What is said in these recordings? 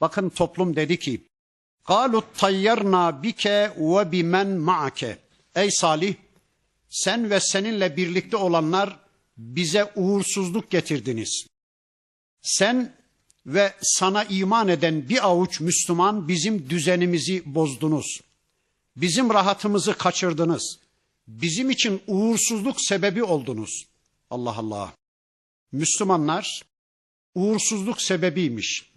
Bakın toplum dedi ki قَالُوا tayyarna bike ve bimen ma'ake Ey Salih sen ve seninle birlikte olanlar bize uğursuzluk getirdiniz. Sen ve sana iman eden bir avuç Müslüman bizim düzenimizi bozdunuz. Bizim rahatımızı kaçırdınız. Bizim için uğursuzluk sebebi oldunuz. Allah Allah. Müslümanlar uğursuzluk sebebiymiş.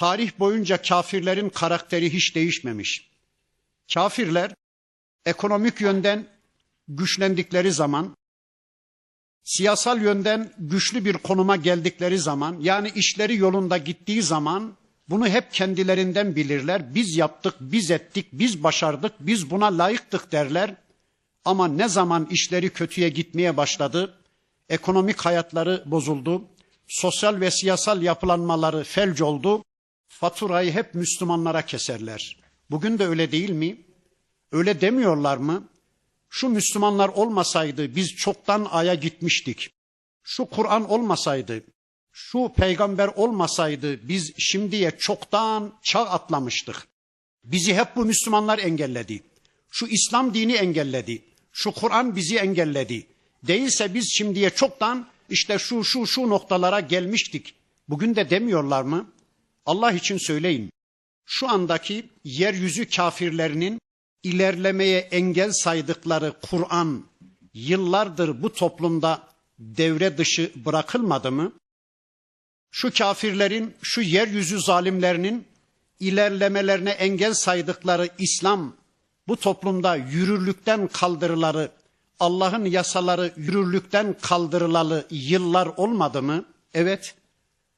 Tarih boyunca kafirlerin karakteri hiç değişmemiş. Kafirler ekonomik yönden güçlendikleri zaman, siyasal yönden güçlü bir konuma geldikleri zaman, yani işleri yolunda gittiği zaman bunu hep kendilerinden bilirler. Biz yaptık, biz ettik, biz başardık, biz buna layıktık derler. Ama ne zaman işleri kötüye gitmeye başladı, ekonomik hayatları bozuldu, sosyal ve siyasal yapılanmaları felç oldu, faturayı hep Müslümanlara keserler. Bugün de öyle değil mi? Öyle demiyorlar mı? Şu Müslümanlar olmasaydı biz çoktan aya gitmiştik. Şu Kur'an olmasaydı, şu peygamber olmasaydı biz şimdiye çoktan çağ atlamıştık. Bizi hep bu Müslümanlar engelledi. Şu İslam dini engelledi. Şu Kur'an bizi engelledi. Değilse biz şimdiye çoktan işte şu şu şu noktalara gelmiştik. Bugün de demiyorlar mı? Allah için söyleyin. Şu andaki yeryüzü kafirlerinin ilerlemeye engel saydıkları Kur'an yıllardır bu toplumda devre dışı bırakılmadı mı? Şu kafirlerin, şu yeryüzü zalimlerinin ilerlemelerine engel saydıkları İslam bu toplumda yürürlükten kaldırıları, Allah'ın yasaları yürürlükten kaldırılalı yıllar olmadı mı? Evet.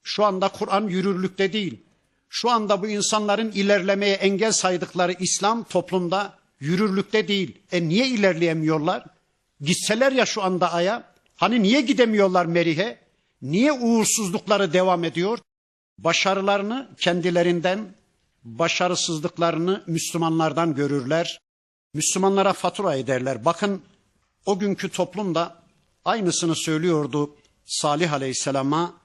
Şu anda Kur'an yürürlükte değil. Şu anda bu insanların ilerlemeye engel saydıkları İslam toplumda yürürlükte değil. E niye ilerleyemiyorlar? Gitseler ya şu anda aya. Hani niye gidemiyorlar Merih'e? Niye uğursuzlukları devam ediyor? Başarılarını kendilerinden, başarısızlıklarını Müslümanlardan görürler. Müslümanlara fatura ederler. Bakın o günkü toplumda aynısını söylüyordu Salih Aleyhisselam'a